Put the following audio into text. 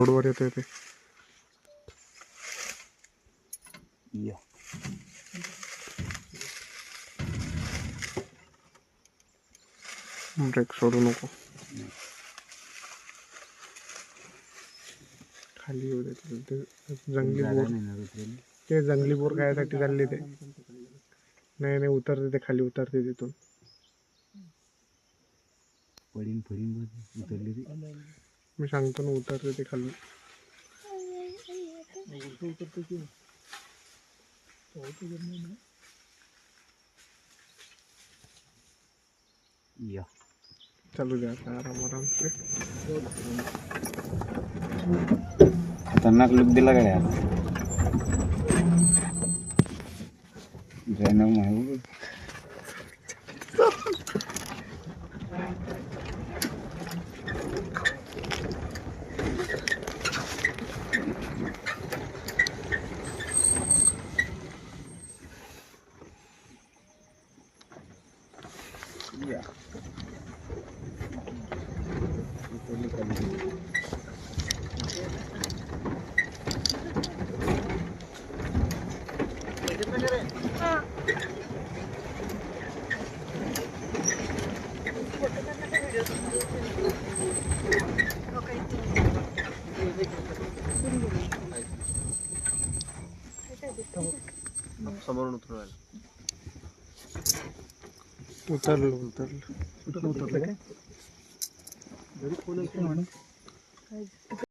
रोडवर येते ते. या. ब्रेक सोडू नको. खाली येऊ दे. ते जंगली जागा बोर. ते जंगली बोर खायसाठी चालले ते. नाही नाही उतरते ते खाली उतरते तिथून. पडीन पडीन उतरली रे मी सांगतो ना उतरते ते खाली. या. चालू द्या आराम आराम से खतरनाक लुक दिला का यार? जैनब महबूब या उतरली खाली. समोरून उतरवायला उतरलो उतरलो. उतरलं? काय